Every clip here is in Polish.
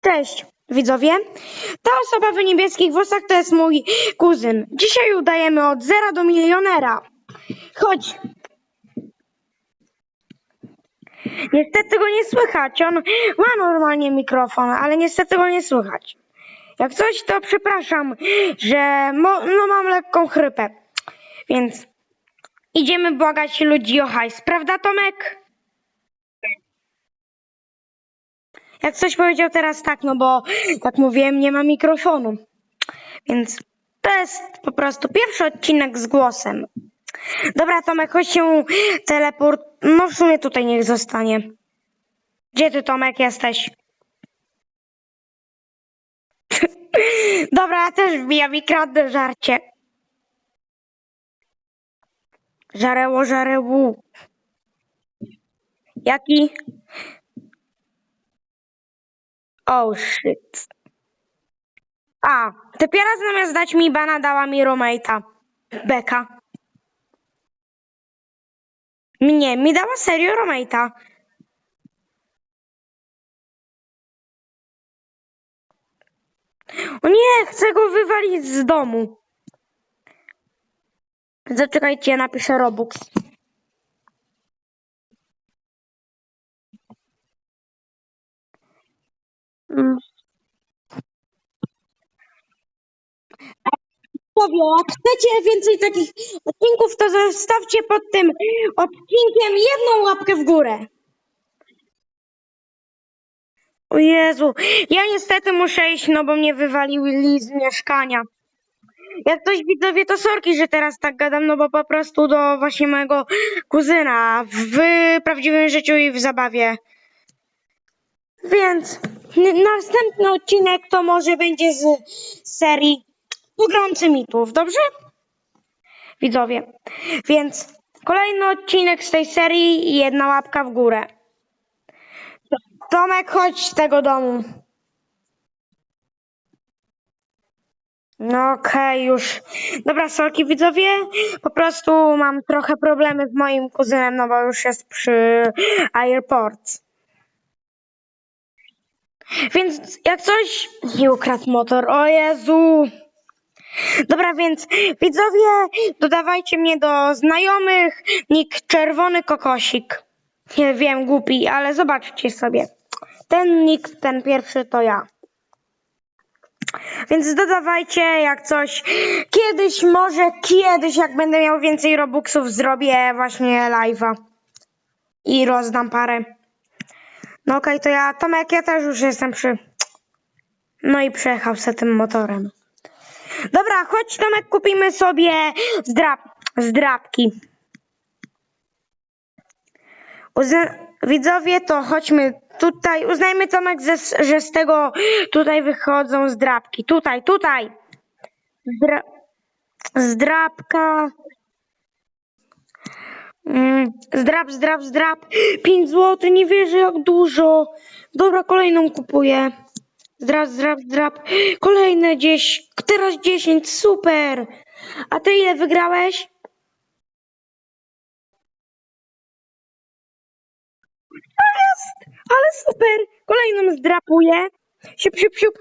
Cześć, widzowie. Ta osoba w niebieskich włosach to jest mój kuzyn. Dzisiaj udajemy od zera do milionera. Chodź. Niestety go nie słychać. On ma normalnie mikrofon, ale niestety go nie słychać. Jak coś, to przepraszam, że no mam lekką chrypę. Więc idziemy błagać ludzi o hajs. Prawda, Tomek? Jak coś powiedział teraz tak, no bo jak mówiłem, nie ma mikrofonu. Więc to jest po prostu pierwszy odcinek z głosem. Dobra, Tomek, chodź się teleport. No w sumie tutaj niech zostanie. Gdzie ty, Tomek, jesteś? Dobra, ja też wbijam i kradnę żarcie. Żareło, żarełu. Jaki? Oh shit. A, dopiero zamiast dać mi bana dała mi roommate'a. Beka. Nie, mi dała serio roommate'a. O nie, chcę go wywalić z domu. Zaczekajcie, ja napiszę Robux. Mm. Powie, jak chcecie więcej takich odcinków, to zostawcie pod tym odcinkiem jedną łapkę w górę. O Jezu, ja niestety muszę iść, no bo mnie wywalili z mieszkania. Jak ktoś widzowie, to sorki, że teraz tak gadam, no bo po prostu do właśnie mojego kuzyna w prawdziwym życiu i w zabawie. Więc następny odcinek to może będzie z serii Pogromcy mitów, dobrze? Widzowie. Więc kolejny odcinek z tej serii jedna łapka w górę. Tomek, chodź z tego domu. No okej, już. Dobra, sorki widzowie. Po prostu mam trochę problemy z moim kuzynem, no bo już jest przy airport. Więc jak coś... Nie ukradł motor, o Jezu. Dobra, więc widzowie, dodawajcie mnie do znajomych. Nick Czerwony Kokosik. Nie wiem, głupi, ale zobaczcie sobie. Ten nick, ten pierwszy to ja. Więc dodawajcie jak coś. Kiedyś, może kiedyś, jak będę miał więcej Robuxów, zrobię właśnie live'a. I rozdam parę. No okej, to ja, Tomek, ja też już jestem przy... No i przejechał se tym motorem. Dobra, chodź Tomek, kupimy sobie zdrap, zdrapki. Uzna- widzowie, to chodźmy tutaj. Uznajmy Tomek, że, że z tego tutaj wychodzą zdrapki. Tutaj, tutaj. Zdra- zdrapka. Zdrap, zdrap, zdrap. 5 zł, nie wierzę jak dużo. Dobra, kolejną kupuję. Zdrap, zdrap, zdrap. Kolejne 10. Teraz 10, super. A ty ile wygrałeś? Jest, ale super. Kolejną zdrapuję. Siup, siup, siup.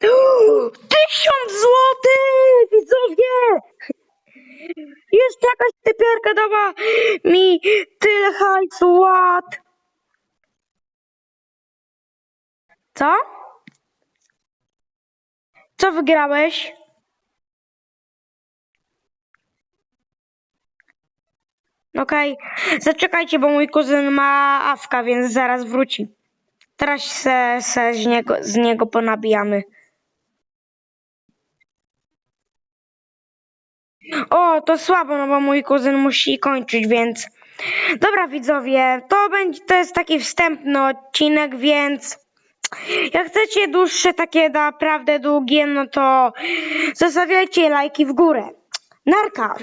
Tysiąc złotych, widzowie! Jeszcze jakaś typiarka dała mi tyle hajsu, what? Co? Co wygrałeś? Okej, zaczekajcie, bo mój kuzyn ma awka, więc zaraz wróci. Teraz se, se z, niego, z niego ponabijamy. O, to słabo, no bo mój kuzyn musi kończyć, więc... Dobra, widzowie, to będzie, to jest taki wstępny odcinek, więc... Jak chcecie dłuższe, takie naprawdę długie, no to zostawiajcie lajki w górę. Narka!